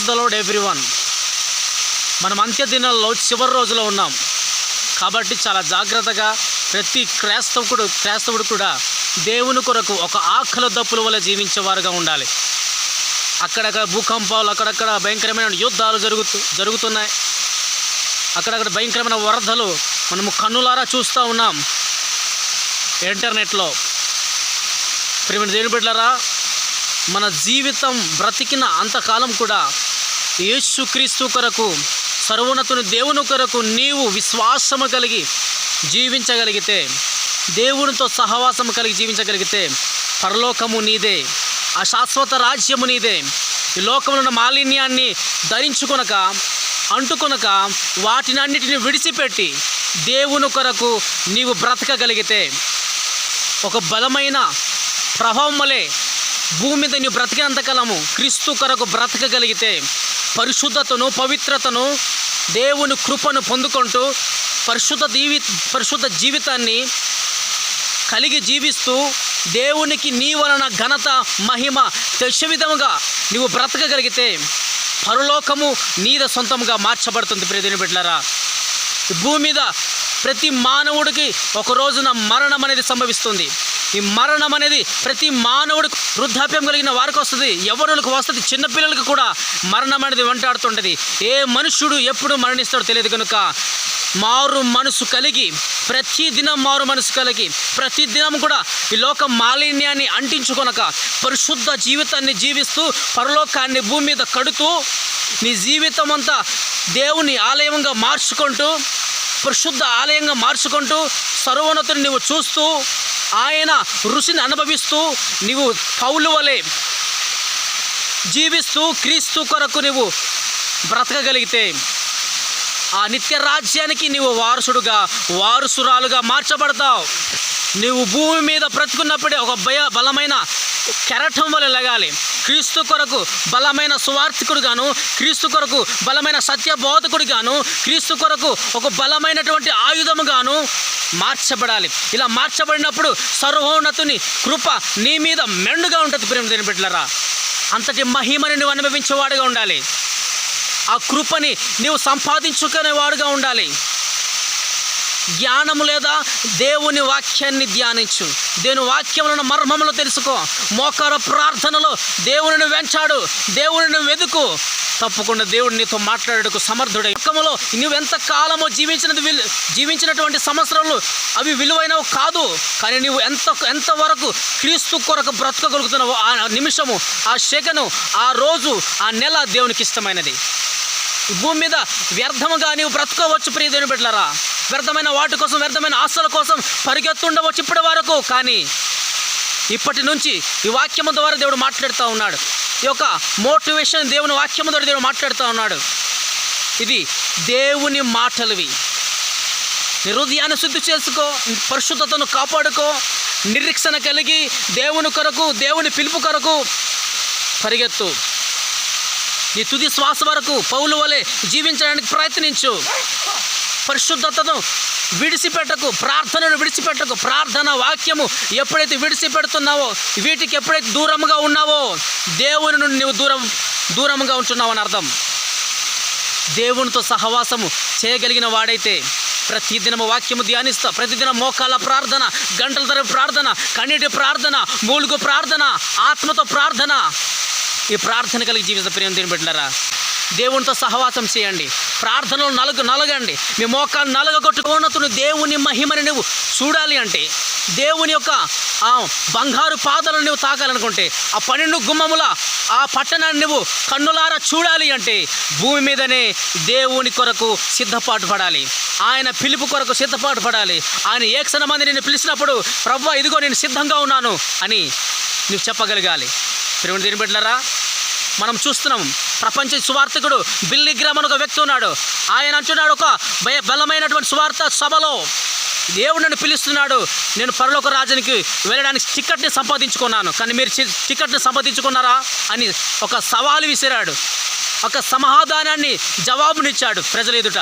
Praise the load everyone మనం అంత్యదినాల్లో చివరి రోజులో ఉన్నాం. కాబట్టి చాలా జాగ్రత్తగా ప్రతి క్రైస్తవుడు క్రైస్తవుడు కూడా దేవుని కొరకు ఒక ఆకలి దప్పుల వల్ల జీవించేవారుగా ఉండాలి. అక్కడక్కడ భూకంపాలు అక్కడక్కడ భయంకరమైన యుద్ధాలు జరుగుతూ జరుగుతున్నాయి. అక్కడక్కడ భయంకరమైన వరదలు మనము కన్నులారా చూస్తూ ఉన్నాం. ఇంటర్నెట్లో. ప్రేమ దేని బిడ్డలారా మన జీవితం బ్రతికిన అంతకాలం కూడా యేసుక్రీస్తు కొరకు సర్వోన్నతుని దేవుని కొరకు నీవు విశ్వాసము కలిగి జీవించగలిగితే దేవునితో సహవాసము కలిగి జీవించగలిగితే పరలోకము నీదే ఆ శాశ్వత రాజ్యము నీదే ఈ లోకంలో మాలిన్యాన్ని ధరించుకొనక అంటుకొనక వాటినన్నిటిని విడిచిపెట్టి దేవుని కొరకు నీవు బ్రతకగలిగితే ఒక బలమైన ప్రభావం వలె భూమి మీద నీవు బ్రతికినంతకాలము క్రీస్తు కొరకు బ్రతకగలిగితే పరిశుద్ధతను పవిత్రతను దేవుని కృపను పొందుకుంటూ పరిశుద్ధ జీవి పరిశుద్ధ జీవితాన్ని కలిగి జీవిస్తూ దేవునికి నీ వలన ఘనత మహిమ తెచ్చ విధముగా నువ్వు బ్రతకగలిగితే పరలోకము నీద సొంతంగా మార్చబడుతుంది ప్రియదిని బిడ్డలరా. భూమి మీద ప్రతి మానవుడికి ఒక రోజున మరణం అనేది సంభవిస్తుంది. ఈ మరణం అనేది ప్రతి మానవుడికి వృద్ధాప్యం కలిగిన వారికి వస్తుంది ఎవరులకు వస్తుంది చిన్నపిల్లలకు కూడా మరణం అనేది వెంటాడుతుంటుంది. ఏ మనుష్యుడు ఎప్పుడు మరణిస్తాడో తెలియదు కనుక మారు మనసు కలిగి ప్రతి దినం మారు మనసు కలిగి ప్రతి దినం కూడా ఈ లోక మాలిన్యాన్ని అంటించుకొనక పరిశుద్ధ జీవితాన్ని జీవిస్తూ పరలోకాన్ని భూమి మీద కడుతూ నీ జీవితం అంతా దేవుని ఆలయంగా మార్చుకుంటూ పరిశుద్ధ ఆలయంగా మార్చుకుంటూ సర్వోన్నతుని నువ్వు చూస్తూ ఆయన ఋషిని అనుభవిస్తూ నీవు పౌలు వలె జీవిస్తూ క్రీస్తు కొరకు నువ్వు బ్రతకగలిగితే ఆ నిత్య రాజ్యానికి నీవు వారసుడుగా వారసురాలుగా మార్చబడతావు. నువ్వు భూమి మీద బ్రతుకున్నప్పుడే ఒక భయ బలమైన కెరటం వల్ల లగాలి. క్రీస్తు కొరకు బలమైన సువార్థికుడుగాను క్రీస్తు కొరకు బలమైన సత్యబోధకుడిగాను క్రీస్తు కొరకు ఒక బలమైనటువంటి ఆయుధముగాను మార్చబడాలి. ఇలా మార్చబడినప్పుడు సర్వోన్నతుని కృప నీ మీద మెండుగా ఉంటుంది ప్రేమ దేని బిడ్డలరా. అంతటి మహిమని నువ్వు అనుభవించేవాడుగా ఉండాలి. ఆ కృపని నీవు సంపాదించుకునేవాడుగా ఉండాలి. జ్ఞానము లేదా దేవుని వాక్యాన్ని ధ్యానించు. దేవుని వాక్యములను మర్మములు తెలుసుకో. మోకార ప్రార్థనలో దేవునిని వెంచాడు. దేవునిని వెదుకు తప్పకుండా దేవుడు నీతో మాట్లాడేందుకు సమర్థుడై. లోకములో నువ్వెంత కాలమో జీవించినది విలు జీవించినటువంటి సంవత్సరాలు అవి విలువైనవి కాదు. కానీ నువ్వు ఎంత ఎంతవరకు క్రీస్తు కొరకు బ్రతకగలుగుతున్నావు ఆ నిమిషము ఆ సెకను ఆ రోజు ఆ నెల దేవునికి ఇష్టమైనది భూమి మీద వ్యర్థముగా నీవు బ్రతుకోవచ్చు ప్రియ దేవుని వ్యర్థమైన వాటి కోసం వ్యర్థమైన ఆశల కోసం పరిగెత్తుండవచ్చు ఇప్పటి వరకు. కానీ ఇప్పటి నుంచి ఈ వాక్యము ద్వారా దేవుడు మాట్లాడుతూ ఉన్నాడు. ఈ యొక్క మోటివేషన్ దేవుని వాక్యము ద్వారా దేవుడు మాట్లాడుతూ ఉన్నాడు. ఇది దేవుని మాటలువి. నీ హృదయాన్ని శుద్ధి చేసుకో పరిశుద్ధతను కాపాడుకో నిరీక్షణ కలిగి దేవుని కొరకు దేవుని పిలుపు కొరకు పరిగెత్తు. నీ తుది శ్వాస వరకు పౌలు వలె జీవించడానికి ప్రయత్నించు. పరిశుద్ధతను విడిచిపెట్టకు ప్రార్థనను విడిచిపెట్టకు ప్రార్థన వాక్యము ఎప్పుడైతే విడిచిపెడుతున్నావో వీటికి ఎప్పుడైతే దూరంగా ఉన్నావో దేవుని నుండి నువ్వు దూరం దూరంగా ఉంటున్నావు అని అర్థం. దేవునితో సహవాసము చేయగలిగిన వాడైతే ప్రతిదినము వాక్యము ధ్యానిస్తా ప్రతిదిన మోకాల ప్రార్థన గంటల తరపు ప్రార్థన కన్నీటి ప్రార్థన మూలుగు ప్రార్థన ఆత్మతో ప్రార్థన. ఈ ప్రార్థన కలిగి జీవిత ప్రేమ దీని దేవునితో సహవాసం చేయండి. ప్రార్థనలు నలుగు నలగండి. మీ మోకాలు నలగొట్టుకోనతును దేవుని మహిమని నువ్వు చూడాలి అంటే దేవుని యొక్క ఆ బంగారు పాదలను నువ్వు తాకాలనుకుంటే ఆ పన్నెండు గుమ్మముల ఆ పట్టణాన్ని నువ్వు కన్నులారా చూడాలి అంటే భూమి మీదనే దేవుని కొరకు సిద్ధపాటు పడాలి. ఆయన పిలుపు కొరకు సిద్ధపాటు పడాలి. ఆయన ఏ మంది నేను పిలిచినప్పుడు ప్రభు ఇదిగో నేను సిద్ధంగా ఉన్నాను అని నువ్వు చెప్పగలగాలి. ప్రేమ దీని బిడ్డలరా మనం చూస్తున్నాం ప్రపంచ సువార్థకుడు బిల్లి గ్రామ్ అని ఒక వ్యక్తి ఉన్నాడు. ఆయన అంటున్నాడు ఒక భయ బలమైనటువంటి సువార్త సభలో. దేవుడు నన్ను పిలుస్తున్నాడు నేను పరలోక రాజునికి వెళ్ళడానికి టికెట్ని సంపాదించుకున్నాను. కానీ మీరు చి- టికెట్ని సంపాదించుకున్నారా అని ఒక సవాలు విసిరాడు. ఒక సమాధానాన్ని జవాబునిచ్చాడు ప్రజల ఎదుట.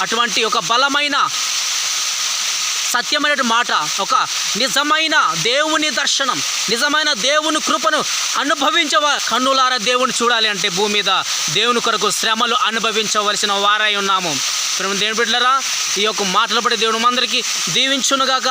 అటువంటి ఒక బలమైన సత్యమైన మాట ఒక నిజమైన దేవుని దర్శనం నిజమైన దేవుని కృపను అనుభవించవ కన్నులారా దేవుని చూడాలి అంటే భూమి మీద దేవుని కొరకు శ్రమలు అనుభవించవలసిన వారై ఉన్నాము. దేవుని బిడ్డలారా ఈ యొక్క మాటలు పడే దేవుని అందరికీ దీవించునుగాక.